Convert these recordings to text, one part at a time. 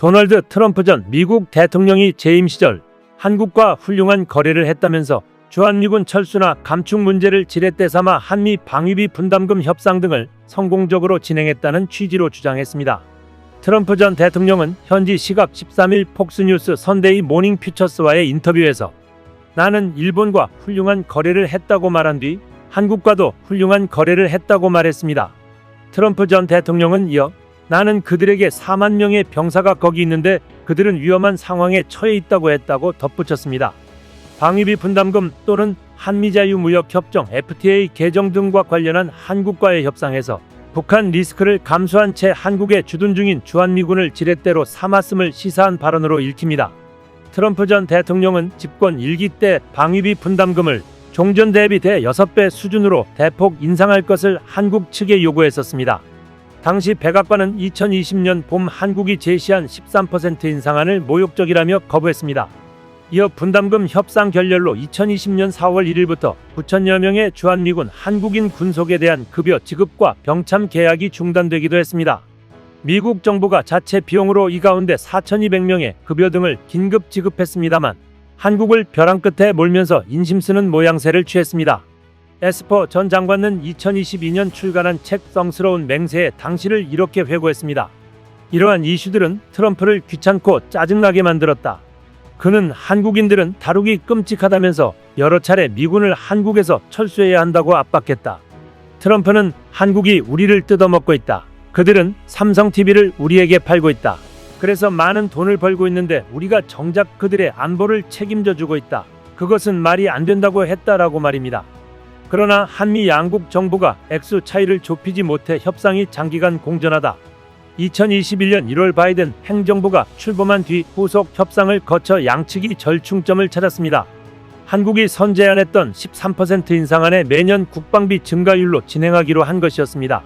도널드 트럼프 전 미국 대통령이 재임 시절 한국과 훌륭한 거래를 했다면서 주한미군 철수나 감축 문제를 지렛대 삼아 한미 방위비 분담금 협상 등을 성공적으로 진행했다는 취지로 주장했습니다. 트럼프 전 대통령은 현지 시각 13일 폭스뉴스 선데이 모닝 퓨처스와의 인터뷰에서 나는 일본과 훌륭한 거래를 했다고 말한 뒤 한국과도 훌륭한 거래를 했다고 말했습니다. 트럼프 전 대통령은 이어 나는 그들에게 4만 명의 병사가 거기 있는데 그들은 위험한 상황에 처해 있다고 했다고 덧붙였습니다. 방위비 분담금 또는 한미자유무역협정 FTA 개정 등과 관련한 한국과의 협상에서 북한 리스크를 감수한 채 한국에 주둔 중인 주한미군을 지렛대로 삼았음을 시사한 발언으로 읽힙니다. 트럼프 전 대통령은 집권 1기 때 방위비 분담금을 종전 대비 대 6배 수준으로 대폭 인상할 것을 한국 측에 요구했었습니다. 당시 백악관은 2020년 봄 한국이 제시한 13% 인상안을 모욕적이라며 거부했습니다. 이어 분담금 협상 결렬로 2020년 4월 1일부터 9천여 명의 주한미군 한국인 군속에 대한 급여 지급과 병참 계약이 중단되기도 했습니다. 미국 정부가 자체 비용으로 이 가운데 4,200명의 급여 등을 긴급 지급했습니다만 한국을 벼랑 끝에 몰면서 인심 쓰는 모양새를 취했습니다. 에스퍼 전 장관은 2022년 출간한 책 성스러운 맹세에 당시를 이렇게 회고했습니다. 이러한 이슈들은 트럼프를 귀찮고 짜증나게 만들었다. 그는 한국인들은 다루기 끔찍하다면서 여러 차례 미군을 한국에서 철수해야 한다고 압박했다. 트럼프는 한국이 우리를 뜯어먹고 있다. 그들은 삼성 TV를 우리에게 팔고 있다. 그래서 많은 돈을 벌고 있는데 우리가 정작 그들의 안보를 책임져 주고 있다. 그것은 말이 안 된다고 했다라고 말입니다. 그러나 한미 양국 정부가 액수 차이를 좁히지 못해 협상이 장기간 공전하다. 2021년 1월 바이든 행정부가 출범한 뒤 후속 협상을 거쳐 양측이 절충점을 찾았습니다. 한국이 선제안했던 13% 인상안에 매년 국방비 증가율로 진행하기로 한 것이었습니다.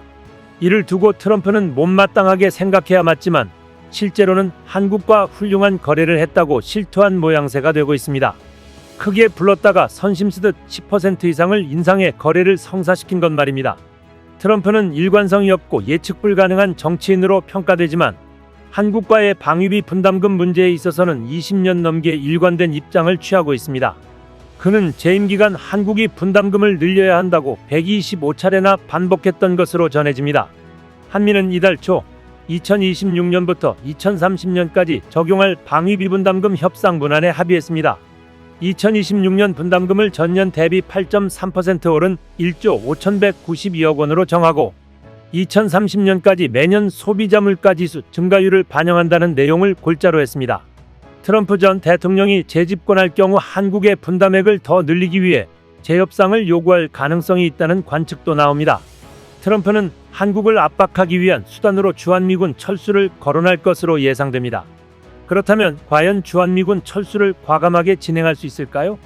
이를 두고 트럼프는 못마땅하게 생각해야 맞지만 실제로는 한국과 훌륭한 거래를 했다고 실토한 모양새가 되고 있습니다. 크게 불렀다가 선심쓰듯 10% 이상을 인상해 거래를 성사시킨 것 말입니다. 트럼프는 일관성이 없고 예측 불가능한 정치인으로 평가되지만 한국과의 방위비 분담금 문제에 있어서는 20년 넘게 일관된 입장을 취하고 있습니다. 그는 재임 기간 한국이 분담금을 늘려야 한다고 125차례나 반복했던 것으로 전해집니다. 한미는 이달 초 2026년부터 2030년까지 적용할 방위비 분담금 협상 문안에 합의했습니다. 2026년 분담금을 전년 대비 8.3% 오른 1조 5,192억 원으로 정하고 2030년까지 매년 소비자 물가 지수 증가율을 반영한다는 내용을 골자로 했습니다. 트럼프 전 대통령이 재집권할 경우 한국의 분담액을 더 늘리기 위해 재협상을 요구할 가능성이 있다는 관측도 나옵니다. 트럼프는 한국을 압박하기 위한 수단으로 주한미군 철수를 거론할 것으로 예상됩니다. 그렇다면 과연 주한미군 철수를 과감하게 진행할 수 있을까요?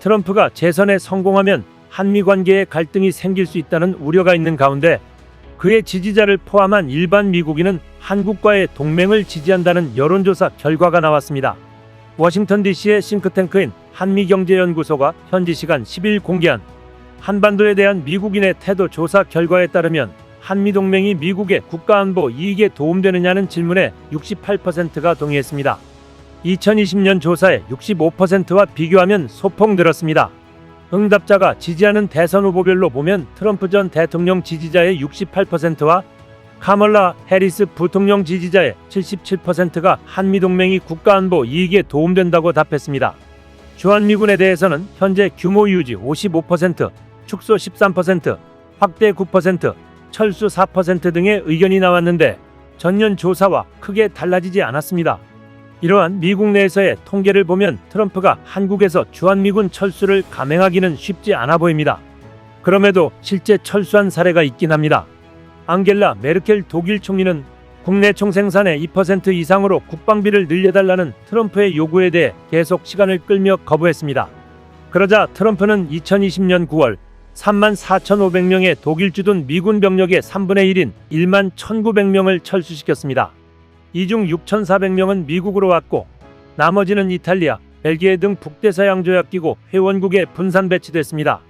트럼프가 재선에 성공하면 한미 관계에 갈등이 생길 수 있다는 우려가 있는 가운데 그의 지지자를 포함한 일반 미국인은 한국과의 동맹을 지지한다는 여론조사 결과가 나왔습니다. 워싱턴 DC의 싱크탱크인 한미경제연구소가 현지 시간 10일 공개한 한반도에 대한 미국인의 태도 조사 결과에 따르면 한미동맹이 미국의 국가안보 이익에 도움되느냐는 질문에 68%가 동의했습니다. 2020년 조사의 65%와 비교하면 소폭 늘었습니다. 응답자가 지지하는 대선 후보별로 보면 트럼프 전 대통령 지지자의 68%와 카멀라 해리스 부통령 지지자의 77%가 한미동맹이 국가안보 이익에 도움된다고 답했습니다. 주한미군에 대해서는 현재 규모 유지 55%, 축소 13%, 확대 9%, 철수 4% 등의 의견이 나왔는데 전년 조사와 크게 달라지지 않았습니다. 이러한 미국 내에서의 통계를 보면 트럼프가 한국에서 주한미군 철수를 감행하기는 쉽지 않아 보입니다. 그럼에도 실제 철수한 사례가 있긴 합니다. 앙겔라 메르켈 독일 총리는 국내 총생산의 2% 이상으로 국방비를 늘려달라는 트럼프의 요구에 대해 계속 시간을 끌며 거부했습니다. 그러자 트럼프는 2020년 9월 3만 4,500명의 독일 주둔 미군 병력의 3분의 1인 1만 1,900명을 철수시켰습니다. 이 중 6,400명은 미국으로 왔고 나머지는 이탈리아, 벨기에 등 북대서양 조약 기구 회원국에 분산 배치됐습니다.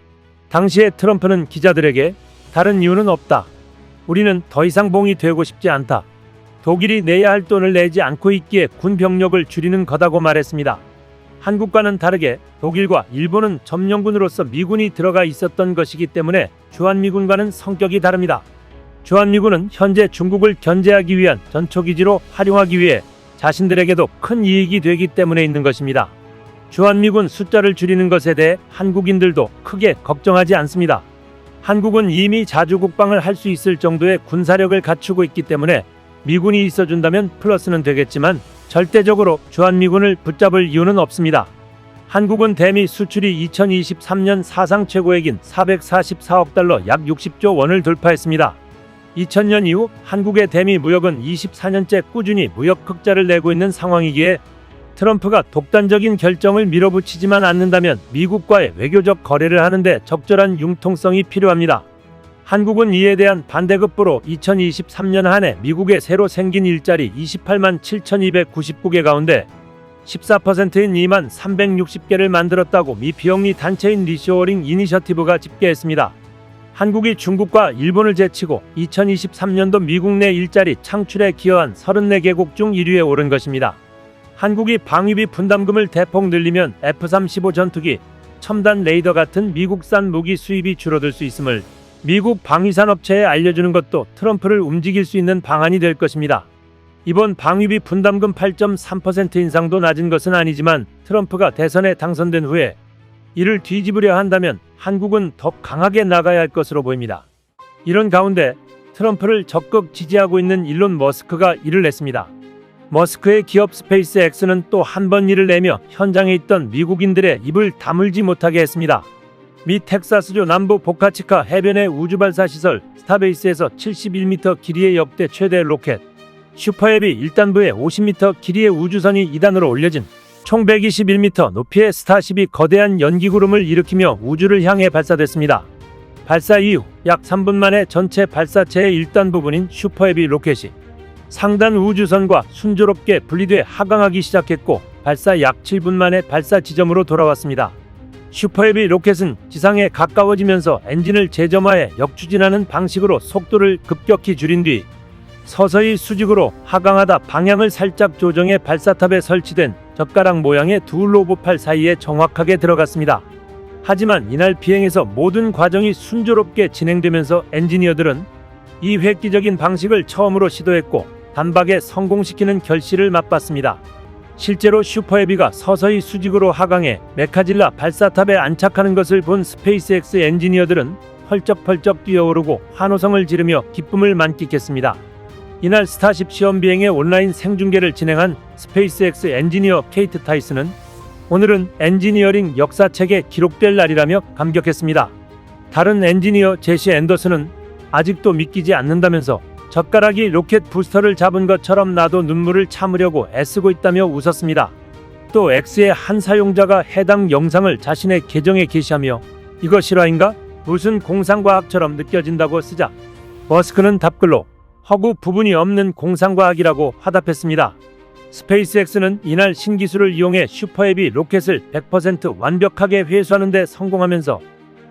당시에 트럼프는 기자들에게 다른 이유는 없다. 우리는 더 이상 봉이 되고 싶지 않다. 독일이 내야 할 돈을 내지 않고 있기에 군 병력을 줄이는 거다고 말했습니다. 한국과는 다르게 독일과 일본은 점령군으로서 미군이 들어가 있었던 것이기 때문에 주한미군과는 성격이 다릅니다. 주한미군은 현재 중국을 견제하기 위한 전초기지로 활용하기 위해 자신들에게도 큰 이익이 되기 때문에 있는 것입니다. 주한미군 숫자를 줄이는 것에 대해 한국인들도 크게 걱정하지 않습니다. 한국은 이미 자주 국방을 할 수 있을 정도의 군사력을 갖추고 있기 때문에 미군이 있어준다면 플러스는 되겠지만 절대적으로 주한미군을 붙잡을 이유는 없습니다. 한국은 대미 수출이 2023년 사상 최고액인 444억 달러 약 60조 원을 돌파했습니다. 2000년 이후 한국의 대미 무역은 24년째 꾸준히 무역 흑자를 내고 있는 상황이기에 트럼프가 독단적인 결정을 밀어붙이지만 않는다면 미국과의 외교적 거래를 하는데 적절한 융통성이 필요합니다. 한국은 이에 대한 반대급부로 2023년 한 해 미국에 새로 생긴 일자리 28만 7,299개 가운데 14%인 2만 360개를 만들었다고 미 비영리 단체인 리쇼어링 이니셔티브가 집계했습니다. 한국이 중국과 일본을 제치고 2023년도 미국 내 일자리 창출에 기여한 34개국 중 1위에 오른 것입니다. 한국이 방위비 분담금을 대폭 늘리면 F-35 전투기, 첨단 레이더 같은 미국산 무기 수입이 줄어들 수 있음을 미국 방위산 업체에 알려주는 것도 트럼프를 움직일 수 있는 방안이 될 것입니다. 이번 방위비 분담금 8.3% 인상도 낮은 것은 아니지만 트럼프가 대선에 당선된 후에 이를 뒤집으려 한다면 한국은 더 강하게 나가야 할 것으로 보입니다. 이런 가운데 트럼프를 적극 지지하고 있는 일론 머스크가 이를 냈습니다. 머스크의 기업 스페이스X는 또 한 번 일을 내며 현장에 있던 미국인들의 입을 다물지 못하게 했습니다. 미 텍사스주 남부 보카치카 해변의 우주발사 시설 스타베이스에서 71m 길이의 역대 최대 로켓 슈퍼헤비 1단부에 50m 길이의 우주선이 2단으로 올려진 총 121m 높이의 스타쉽이 거대한 연기구름을 일으키며 우주를 향해 발사됐습니다. 발사 이후 약 3분 만에 전체 발사체의 1단 부분인 슈퍼헤비 로켓이 상단 우주선과 순조롭게 분리돼 하강하기 시작했고 발사 약 7분 만에 발사 지점으로 돌아왔습니다. 슈퍼헤비 로켓은 지상에 가까워지면서 엔진을 재점화해 역추진하는 방식으로 속도를 급격히 줄인 뒤 서서히 수직으로 하강하다 방향을 살짝 조정해 발사탑에 설치된 젓가락 모양의 두 로봇팔 사이에 정확하게 들어갔습니다. 하지만 이날 비행에서 모든 과정이 순조롭게 진행되면서 엔지니어들은 이 획기적인 방식을 처음으로 시도했고 단박에 성공시키는 결실을 맛봤습니다. 실제로 슈퍼헤비가 서서히 수직으로 하강해 메카질라 발사탑에 안착하는 것을 본 스페이스X 엔지니어들은 펄쩍펄쩍 뛰어오르고 환호성을 지르며 기쁨을 만끽했습니다. 이날 스타쉽 시험 비행의 온라인 생중계를 진행한 스페이스X 엔지니어 케이트 타이슨은 오늘은 엔지니어링 역사책에 기록될 날이라며 감격했습니다. 다른 엔지니어 제시 앤더슨은 아직도 믿기지 않는다면서 젓가락이 로켓 부스터를 잡은 것처럼 나도 눈물을 참으려고 애쓰고 있다며 웃었습니다. 또 X의 한 사용자가 해당 영상을 자신의 계정에 게시하며 이거 실화인가? 무슨 공상과학처럼 느껴진다고 쓰자 머스크는 답글로 허구 부분이 없는 공상과학이라고 화답했습니다. 스페이스X는 이날 신기술을 이용해 슈퍼헤비 로켓을 100% 완벽하게 회수하는 데 성공하면서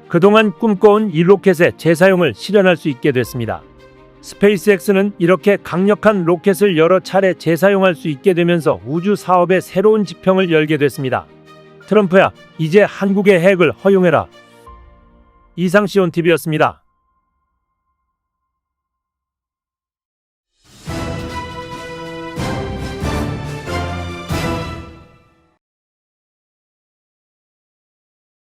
그동안 꿈꿔온 이 로켓의 재사용을 실현할 수 있게 됐습니다. 스페이스X는 이렇게 강력한 로켓을 여러 차례 재사용할 수 있게 되면서 우주 사업의 새로운 지평을 열게 됐습니다. 트럼프야, 이제 한국의 핵을 허용해라. 이상시온 TV였습니다.